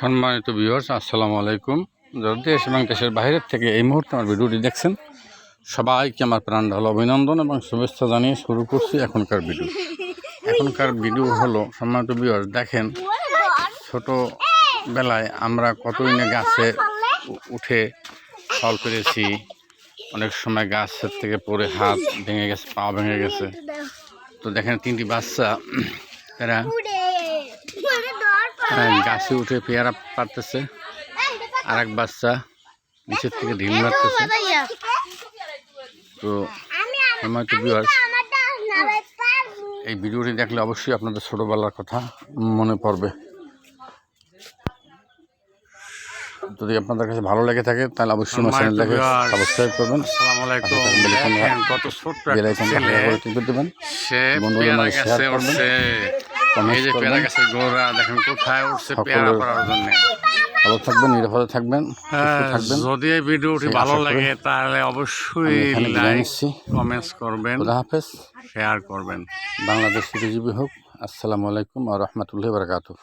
সম্মানিত ভিউয়ার্স আসসালামু আলাইকুম। যারা দেশ এবং দেশের বাইরের থেকে এই মুহূর্তে আমার ভিডিওটি দেখছেন, সবাইকে আমার প্রাণ ঢাল অভিনন্দন এবং শুভেচ্ছা জানিয়ে শুরু করছি এখনকার ভিডিও এখনকার ভিডিও হলো, সম্মানিত ভিউয়ার্স দেখেন, ছোট বেলায় আমরা কতই না গাছে উঠে ফল পেরেছি। অনেক সময় গাছের থেকে পড়ে হাত ভেঙে গেছে, পা ভেঙে গেছে। তো দেখেন, তিনটি বাচ্চা, এরা গাছে উঠে পেয়ারা পারতেছে আর এক বাচ্চা নিচের থেকে ঢিল মারতেছে। তো আমার তো ভিউয়ার্স এই ভিডিওটি দেখলে অবশ্যই আপনাদের ছোটোবেলার কথা মনে পড়বে। যদি আপনাদের কাছে ভালো লেগে থাকে তাহলে অবশ্যই আমার চ্যানেলটাকে সাবস্ক্রাইব করবেন। আসসালামু আলাইকুম। কত একটা ছেলে। সে বন্ধুদের মাঝে গাছে করবেন, এই যে পেয়ারা গাছের গোড়া দেখেন কোথায় উঠছে পেয়ারা করার জন্য। ভালো থাকবেন নিরাপদে থাকবেন হ্যাঁ, থাকবেন। যদি এই ভিডিওটি ভালো লাগে তাহলে অবশ্যই লাইক কমেন্টস করবেন। খুদা হাফেজ। শেয়ার করবেন। বাংলাদেশ চিরজীবী হোক আসসালামু আলাইকুম আর রহমতুল্লাহ বারকাতুহ।